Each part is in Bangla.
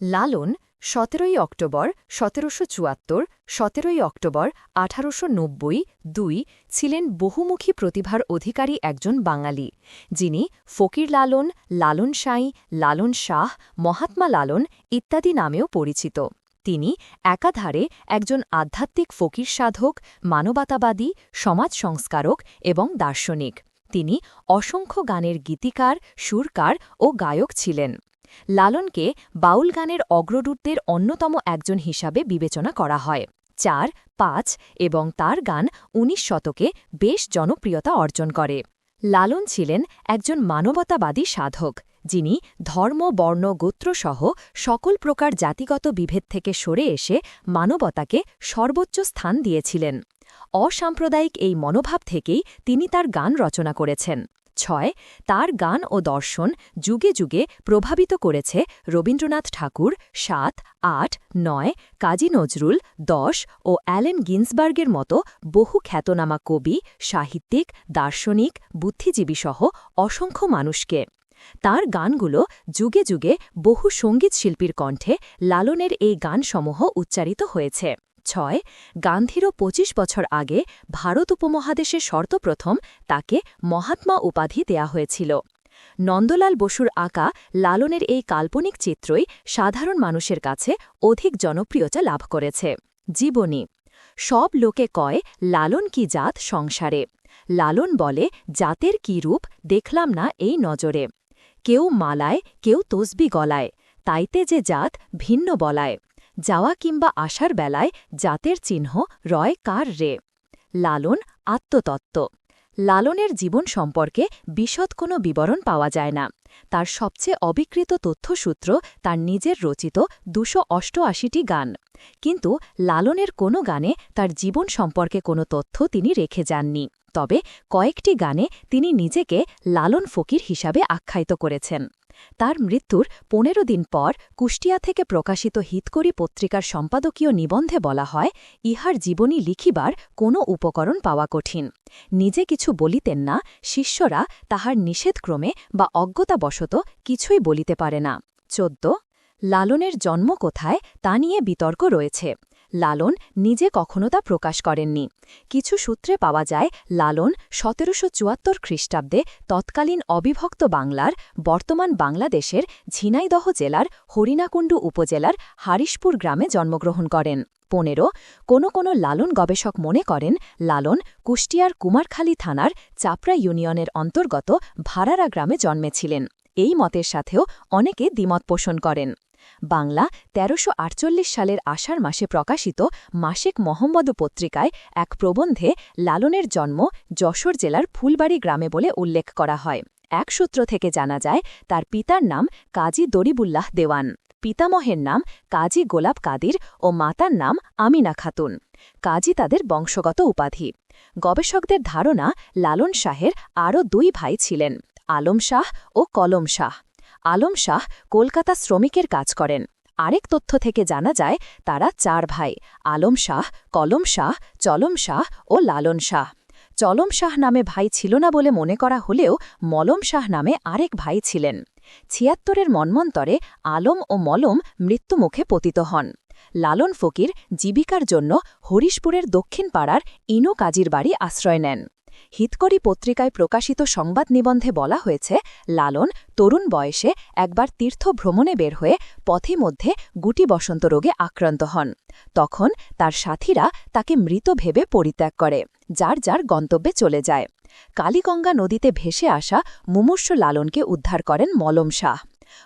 লালন সতেরোই অক্টোবর সতেরোশো চুয়াত্তর, সতেরোই অক্টোবর আঠারোশো নব্বই, দুই, ছিলেন বহুমুখী প্রতিভার অধিকারী একজন বাঙালি, যিনি ফকির লালন লালন সাঁই লালন শাহ, মহাত্মা লালন ইত্যাদি নামেও পরিচিত। তিনি একাধারে একজন আধ্যাত্মিক ফকির সাধক, মানবতাবাদী, সমাজ সংস্কারক এবং দার্শনিক। তিনি অসংখ্য গানের গীতিকার, সুরকার ও গায়ক ছিলেন। লালনকে বাউল গানের অগ্রদূতদের অন্যতম একজন হিসাবে বিবেচনা করা হয়। চার, পাঁচ এবং তার গান উনিশ শতকে বেশ জনপ্রিয়তা অর্জন করে। লালন ছিলেন একজন মানবতাবাদী সাধক, যিনি ধর্ম, বর্ণ, গোত্রসহ সকল প্রকার জাতিগত বিভেদ থেকে সরে এসে মানবতাকে সর্বোচ্চ স্থান দিয়েছিলেন। অসাম্প্রদায়িক এই মনোভাব থেকেই তিনি তার গান রচনা করেছেন। ছয় তার গান ও দর্শন যুগে যুগে প্রভাবিত করেছে রবীন্দ্রনাথ ঠাকুর, সাত, আট, নয়, কাজী নজরুল, দশ ও অ্যালেন গিন্সবার্গের মতো বহু খ্যাতনামা কবি, সাহিত্যিক, দার্শনিক, বুদ্ধিজীবীসহ অসংখ্য মানুষকে। তার গানগুলো যুগে যুগে বহু সংগীত শিল্পীর কণ্ঠে লালনের এই গানসমূহ উচ্চারিত হয়েছে। ছয়, গান্ধীরও ২৫ বছর আগে ভারত উপমহাদেশে শর্তপ্রথম তাকে মহাত্মা উপাধি দেয়া হয়েছিল। নন্দলাল বসুর আঁকা লালনের এই কাল্পনিক চিত্রই সাধারণ মানুষের কাছে অধিক জনপ্রিয়তা লাভ করেছে। জীবনী, সব লোকে কয়, লালন কি জাত সংসারে। লালন বলে, জাতের কি রূপ দেখলাম না এই নজরে। কেউ মালায়, কেউ তসবি গলায়, তাইতে যে জাত ভিন্ন বলায়। যাওয়া কিংবা আসার বেলায় জাতের চিহ্ন রয় কার রে। লালন আত্মতত্ত্ব। লালনের জীবন সম্পর্কে বিশদ কোনো বিবরণ পাওয়া যায় না। তার সবচেয়ে অবিকৃত তথ্যসূত্র তার নিজের রচিত দুশো অষ্টআশিটি গান। কিন্তু লালনের কোনো গানে তার জীবন সম্পর্কে কোনো তথ্য তিনি রেখে যাননি। তবে কয়েকটি গানে তিনি নিজেকে লালন ফকির হিসাবে আখ্যায়িত করেছেন। তার মৃত্যুর পনেরো দিন পর কুষ্টিয়া থেকে প্রকাশিত হিতকরী পত্রিকার সম্পাদকীয় নিবন্ধে বলা হয়, ইহার জীবনী লিখিবার কোনো উপকরণ পাওয়া কঠিন। নিজে কিছু বলিতেন না, শিষ্যরা তাহার নিষেধক্রমে বা অজ্ঞতাবশত কিছুই বলিতে পারে না। চোদ্দ, লালনের জন্ম কোথায় তা নিয়ে বিতর্ক রয়েছে। লালন নিজে কখনো তা প্রকাশ করেননি। কিছু সূত্রে পাওয়া যায়, লালন সতেরোশো চুয়াত্তর খ্রিস্টাব্দে তৎকালীন অবিভক্ত বাংলার, বর্তমান বাংলাদেশের ঝিনাইদহ জেলার হরিণাকুণ্ডু উপজেলার হারিশপুর গ্রামে জন্মগ্রহণ করেন। পনেরো, কোনো কোনো লালন গবেষক মনে করেন, লালন কুষ্টিয়ার কুমারখালী থানার চাপড়া ইউনিয়নের অন্তর্গত ভাড়ারা গ্রামে জন্মেছিলেন। এই মতের সাথেও অনেকে দ্বিমত পোষণ করেন। বাংলা তেরোশো সালের আষাঢ় মাসে প্রকাশিত মাসিক মোহাম্মদ পত্রিকায় এক প্রবন্ধে লালনের জন্ম যশোর জেলার ফুলবাড়ি গ্রামে বলে উল্লেখ করা হয়। এক সূত্র থেকে জানা যায়, তার পিতার নাম কাজী দরিবুল্লাহ দেওয়ান। পিতামহের নাম কাজী গোলাপ কাদির ও মাতার নাম আমিনা খাতুন। কাজী তাদের বংশগত উপাধি। গবেষকদের ধারণা, লালন শাহের আরও দুই ভাই ছিলেন, আলম শাহ ও কলম শাহ। আলম শাহ কলকাতা শ্রমিকের কাজ করেন। আরেক তথ্য থেকে জানা যায়, তারা চার ভাই, আলম শাহ, কলম শাহ, চলম শাহ ও লালন শাহ। চলম শাহ নামে ভাই ছিল না বলে মনে করা হলেও মলম শাহ নামে আরেক ভাই ছিলেন। ছিয়াত্তরের মন্মন্তরে আলম ও মলম মৃত্যুমুখে পতিত হন। লালন ফকির জীবিকার জন্য হরিশপুরের দক্ষিণ পাড়ার ইনো কাজীর বাড়ি আশ্রয় নেন। হিতকরি পত্রিকায় প্রকাশিত সংবাদ নিবন্ধে বলা হয়েছে, লালন তরুণ বয়সে একবার তীর্থ ভ্রমণে বের হয়ে পথে মধ্যে গুটি বসন্ত রোগে আক্রান্ত হন। তখন তার সাথীরা তাকে মৃত ভেবে পরিত্যাগ করে, যার যার গন্তব্যে চলে যায়। কালীগঙ্গা নদীতে ভেসে আসা মুমূর্ষ লালনকে উদ্ধার করেন মলম শাহ।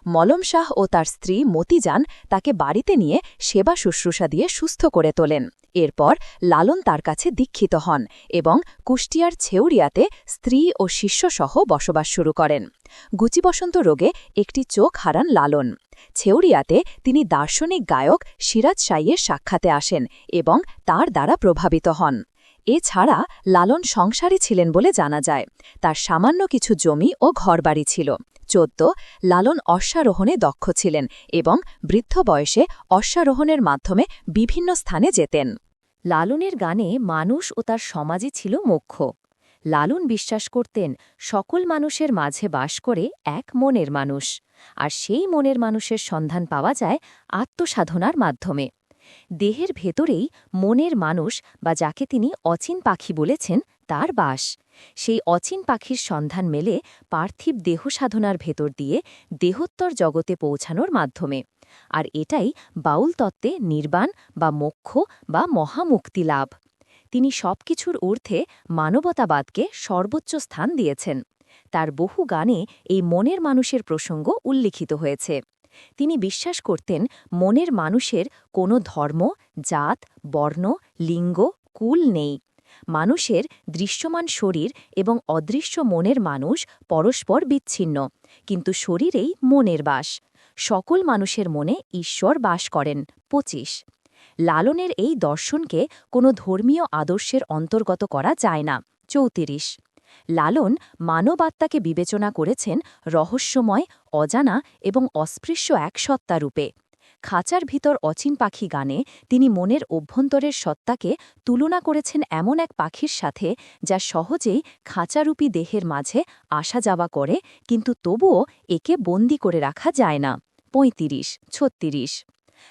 মলম শাহ ও তার স্ত্রী মতিজান তাকে বাড়িতে নিয়ে সেবা শুশ্রূষা দিয়ে সুস্থ করে তোলেন। এরপর লালন তার কাছে দীক্ষিত হন এবং কুষ্টিয়ার ছেউরিয়াতে স্ত্রী ও শিষ্যসহ বসবাস শুরু করেন। গুচিবসন্ত রোগে একটি চোখ হারান লালন। ছেউরিয়াতে তিনি দার্শনিক গায়ক সিরাজ সাইয়ের সাক্ষাতে আসেন এবং তার দ্বারা প্রভাবিত হন। এছাড়া লালন সংসারী ছিলেন বলে জানা যায়। তার সামান্য কিছু জমি ও ঘরবাড়ি ছিল। চোদ্দ লালন অশ্বারোহণে দক্ষ ছিলেন এবং বৃদ্ধ বয়সে অশ্বারোহণের মাধ্যমে বিভিন্ন স্থানে যেতেন। লালনের গানে মানুষ ও তার সমাজই ছিল মুখ্য। লালন বিশ্বাস করতেন, সকল মানুষের মাঝে বাস করে এক মনের মানুষ। আর সেই মনের মানুষের সন্ধান পাওয়া যায় আত্মসাধনার মাধ্যমে। দেহের ভেতরেই মনের মানুষ বা যাকে তিনি অচিন পাখি বলেছেন, তার বাস। সেই অচিন পাখির সন্ধান মেলে পার্থিব দেহ সাধনার ভেতর দিয়ে দেহোত্তর জগতে পৌঁছানোর মাধ্যমে। আর এটাই বাউল তত্ত্বে নির্বাণ বা মোক্ষ বা মহামুক্তি লাভ। তিনি সবকিছুর ঊর্ধ্বে মানবতাবাদকে সর্বোচ্চ স্থান দিয়েছেন। তার বহু গানে এই মনের মানুষের প্রসঙ্গ উল্লিখিত হয়েছে। তিনি বিশ্বাস করতেন মনের মানুষের কোনো ধর্ম, জাত, বর্ণ, লিঙ্গ, কুল নেই। মানুষের দৃশ্যমান শরীর এবং অদৃশ্য মনের মানুষ পরস্পর বিচ্ছিন্ন, কিন্তু শরীরেই মনের বাস। সকল মানুষের মনে ঈশ্বর বাস করেন। পঁচিশ। লালনের এই দর্শনকে কোনো ধর্মীয় আদর্শের অন্তর্গত করা যায় না। চৌত্রিশ। লালন মানবাত্মাকে বিবেচনা করেছেন রহস্যময়, অজানা এবং অস্পৃশ্য এক সত্তারূপে। খাঁচার ভিতর অচিন পাখি গানে তিনি মনের অভ্যন্তরের সত্তাকে তুলনা করেছেন এমন এক পাখির সাথে যা সহজেই খাঁচারূপী দেহের মাঝে আসা যাওয়া করে, কিন্তু তবুও একে বন্দি করে রাখা যায় না। পঁয়ত্রিশ, ছত্রিশ।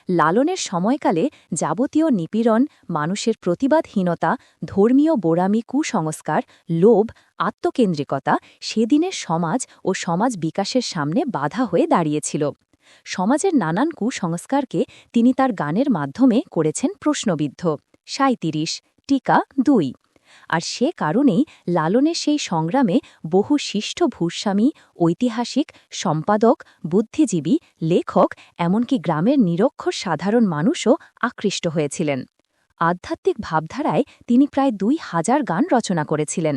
লালনের সময়কালে যাবতীয় নিপীড়ন, মানুষের প্রতিবাদহীনতা, ধর্মীয় বোরামি কুসংস্কার, লোভ, আত্মকেন্দ্রিকতা, সেদিনের সমাজ ও সমাজ বিকাশের সামনে বাধা হয়ে দাঁড়িয়েছিল। সমাজের নানান কুসংস্কারকে তিনি তার গানের মাধ্যমে করেছেন প্রশ্নবিদ্ধ। সাঁত্রিশ টিকা দুই। আর সে কারণেই লালনের সেই সংগ্রামে বহু শিষ্ট ভূস্বামী, ঐতিহাসিক, সম্পাদক, বুদ্ধিজীবী, লেখক, এমনকি গ্রামের নিরক্ষর সাধারণ মানুষও আকৃষ্ট হয়েছিলেন। আধ্যাত্মিক ভাবধারায় তিনি প্রায় দুই হাজার গান রচনা করেছিলেন।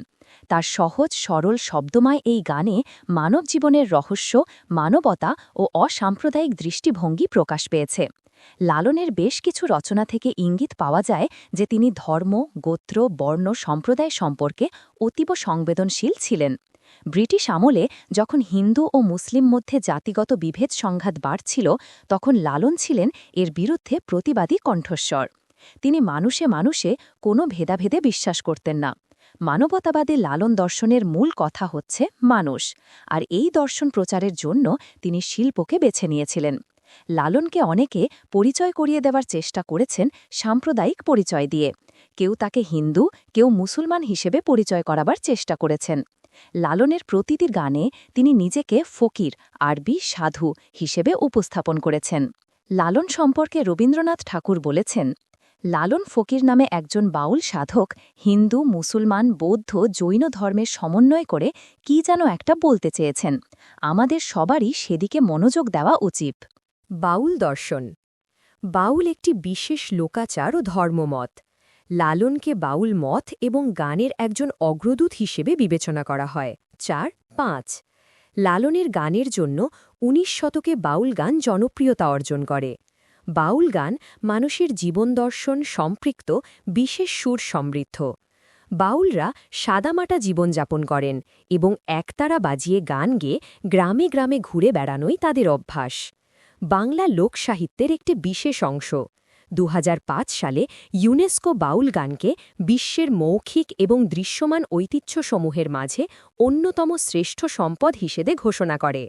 তার সহজ, সরল শব্দময় এই গানে মানব জীবনের রহস্য, মানবতা ও অসাম্প্রদায়িক দৃষ্টিভঙ্গি প্রকাশ পেয়েছে। লালনের বেশ কিছু রচনা থেকে ইঙ্গিত পাওয়া যায় যে তিনি ধর্ম, গোত্র, বর্ণ, সম্প্রদায় সম্পর্কে অতীব সংবেদনশীল ছিলেন। ব্রিটিশ আমলে যখন হিন্দু ও মুসলিম মধ্যে জাতিগত বিভেদ সংঘাত বাড়ছিল, তখন লালন ছিলেন এর বিরুদ্ধে প্রতিবাদী কণ্ঠস্বর। তিনি মানুষে মানুষে কোনো ভেদাভেদে বিশ্বাস করতেন না। মানবতাবাদী লালন দর্শনের মূল কথা হচ্ছে মানুষ, আর এই দর্শন প্রচারের জন্য তিনি শিল্পকে বেছে নিয়েছিলেন। লালনকে অনেকে পরিচয় করিয়ে দেওয়ার চেষ্টা করেছেন সাম্প্রদায়িক পরিচয় দিয়ে। কেউ তাকে হিন্দু, কেউ মুসলমান হিসেবে পরিচয় করাবার চেষ্টা করেছেন। লালনের প্রতিটি গানে তিনি নিজেকে ফকির, আরবি, সাধু হিসেবে উপস্থাপন করেছেন। লালন সম্পর্কে রবীন্দ্রনাথ ঠাকুর বলেছেন লালন ফকির নামে একজন বাউল সাধক, হিন্দু, মুসলমান, বৌদ্ধ, জৈন ধর্মের সমন্বয় করে কি যেন একটা বলতে চেয়েছেন। আমাদের সবারই সেদিকে মনোযোগ দেওয়া উচিত। বাউল দর্শন। বাউল একটি বিশেষ লোকাচার ও ধর্মমত। লালনকে বাউল মত এবং গানের একজন অগ্রদূত হিসেবে বিবেচনা করা হয়। চার, পাঁচ। লালনের গানের জন্য উনিশ শতকে বাউল গান জনপ্রিয়তা অর্জন করে। বাউল গান মানুষের জীবন দর্শন সম্পৃক্ত, বিশেষ সুর সমৃদ্ধ। বাউলরা সাদামাটা জীবনযাপন করেন এবং একতারা বাজিয়ে গান গেয়ে গ্রামে গ্রামে ঘুরে বেড়ানোই তাদের অভ্যাস। বাংলা লোকসাহিত্যের একটি বিশেষ অংশ। দু হাজার পাঁচ সালে ইউনেস্কো বাউল গানকে বিশ্বের মৌখিক এবং দৃশ্যমান ঐতিহ্যসমূহের মাঝে অন্যতম শ্রেষ্ঠ সম্পদ হিসেবে ঘোষণা করে।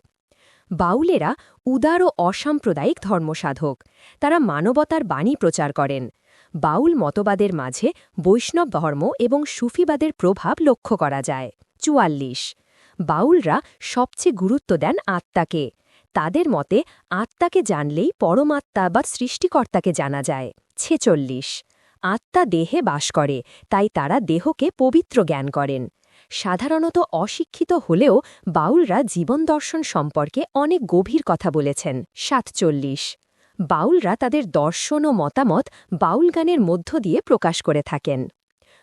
বাউলেরা উদার ও অসাম্প্রদায়িক ধর্মসাধক। তারা মানবতার বাণী প্রচার করেন। বাউল মতবাদের মাঝে বৈষ্ণব ধর্ম এবং সুফিবাদের প্রভাব লক্ষ্য করা যায়। চুয়াল্লিশ। বাউলরা সবচেয়ে গুরুত্ব দেন আত্মাকে। তাদের মতে, আত্মাকে জানলেই পরমাত্মা বা সৃষ্টিকর্তাকে জানা যায়। ছেচল্লিশ। আত্মা দেহে বাস করে, তাই তারা দেহকে পবিত্র জ্ঞান করেন। সাধারণত অশিক্ষিত হলেও বাউলরা জীবন দর্শন সম্পর্কে অনেক গভীর কথা বলেছেন। সাতচল্লিশ। বাউলরা তাদের দর্শন ও মতামত বাউল গানের মধ্য দিয়ে প্রকাশ করে থাকেন।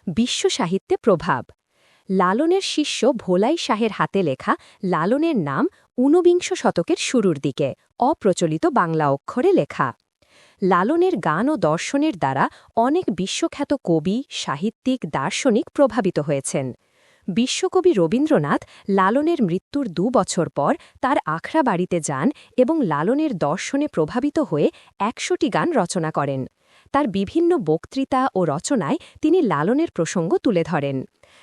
বিশ্ব সাহিত্যে প্রভাব। লালনের শিষ্য ভোলাই শাহের হাতে লেখা লালনের নাম ঊনবিংশ শতকের শুরুর দিকে, অপ্রচলিত বাংলা অক্ষরে লেখা। লালনের গান ও দর্শনের দ্বারা অনেক বিশ্বখ্যাত কবি, সাহিত্যিক, দার্শনিক প্রভাবিত হয়েছেন। বিশ্বকবি রবীন্দ্রনাথ লালনের মৃত্যুর দু বছর পর তার আখড়া বাড়িতে যান এবং লালনের দর্শনে প্রভাবিত হয়ে একশোটি গান রচনা করেন। তার বিভিন্ন বক্তৃতা ও রচনায় তিনি লালনের প্রসঙ্গ তুলে ধরেন।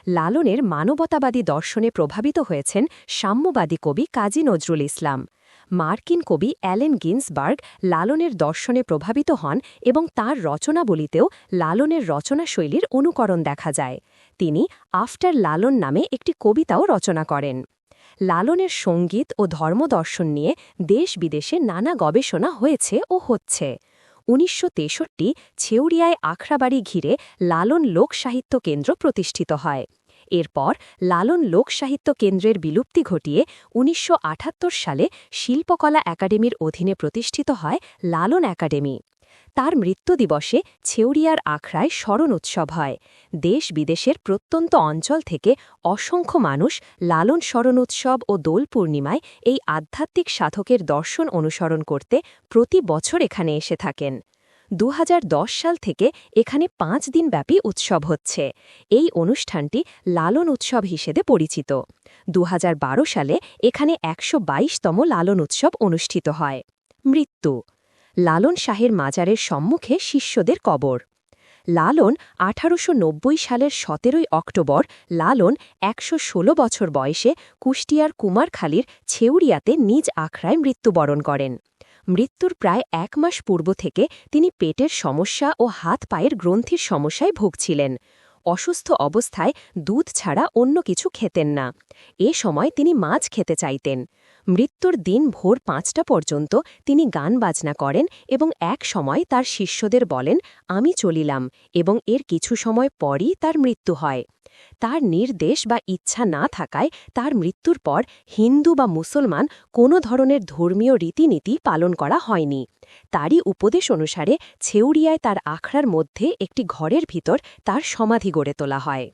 লালনের মানবতাবাদী দর্শনে প্রভাবিত হয়েছেন সাম্যবাদী কবি কাজী নজরুল ইসলাম। মার্কিন কবি অ্যালেন গিন্সবার্গ লালনের দর্শনে প্রভাবিত হন এবং তার রচনাবলিতেও লালনের রচনাশৈলীর অনুকরণ দেখা যায়। তিনি আফটার লালন নামে একটি কবিতাও রচনা করেন। লালনের সংগীত ও ধর্মদর্শন নিয়ে দেশ বিদেশে নানা গবেষণা হয়েছে ও হচ্ছে। উনিশশো তেষট্টি ছেউরিয়ায় আখড়াবাড়ি ঘিরে লালন লোকসাহিত্য কেন্দ্র প্রতিষ্ঠিত হয়। এরপর লালন লোকসাহিত্য কেন্দ্রের বিলুপ্তি ঘটিয়ে উনিশশো আটাত্তর সালে শিল্পকলা একাডেমির অধীনে প্রতিষ্ঠিত হয় লালন একাডেমি। তার মৃত্যু দিবসে ছেউরিয়ার আখড়ায় স্মরণ উৎসব হয়। দেশ বিদেশের প্রত্যন্ত অঞ্চল থেকে অসংখ্য মানুষ লালন স্মরণ উৎসব ও দোল পূর্ণিমায় এই আধ্যাত্মিক সাধকের দর্শন অনুসরণ করতে প্রতি বছর এখানে এসে থাকেন। দু হাজার দশ সাল থেকে এখানে পাঁচ দিনব্যাপী উৎসব হচ্ছে। এই অনুষ্ঠানটি লালন উৎসব হিসেবে পরিচিত। দুহাজার বারো সালে এখানে একশো তম লালন উৎসব অনুষ্ঠিত হয়। মৃত্যু। লালন শাহের মাজারের সম্মুখে শিষ্যদের কবর। লালন আঠারোশো নব্বই সালের সতেরোই অক্টোবর লালন একশো ষোলো বছর বয়সে কুষ্টিয়ার কুমারখালীর ছেউরিয়াতে নিজ আখড়ায় মৃত্যুবরণ করেন। মৃত্যুর প্রায় এক মাস পূর্ব থেকে তিনি পেটের সমস্যা ও হাত পায়ের গ্রন্থির সমস্যায় ভুগছিলেন। অসুস্থ অবস্থায় দুধ ছাড়া অন্য কিছু খেতেন না। এ সময় তিনি মাছ খেতে চাইতেন। মৃত্যুর দিন ভোর পাঁচটা পর্যন্ত তিনি গান বাজনা করেন এবং এক সময় তার শিষ্যদের বলেন, আমি চলিলাম এবং এর কিছু সময় পরই তার মৃত্যু হয়। তার নির্দেশ বা ইচ্ছা না থাকায় তার মৃত্যুর পর হিন্দু বা মুসলমান কোনো ধরনের ধর্মীয় রীতিনীতি পালন করা হয়নি। তারই উপদেশ অনুসারে, ছেউড়িয়ায় তার আখড়ার মধ্যে একটি ঘরের ভিতর তার সমাধি গড়ে তোলা হয়।